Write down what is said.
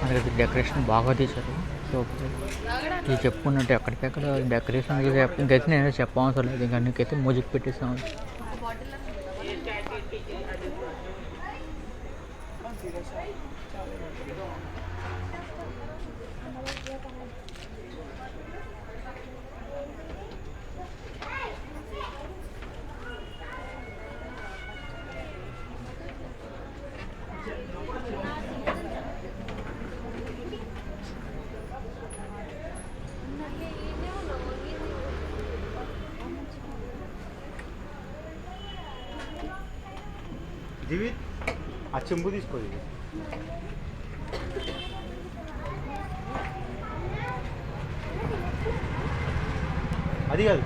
మనకి డెకరేషన్ బాగా తీశారు. సో ఇది చెప్పుకున్నట్టు ఎక్కడికెక్కడ డెకరేషన్ ఇంకైతే నేను చెప్పవసరం లేదు. ఇంకా నీకైతే మ్యూజిక్ పెట్టేస్తాను. జీవిత్ ఆ చెంబు తీసుకో ఇది అది కాదు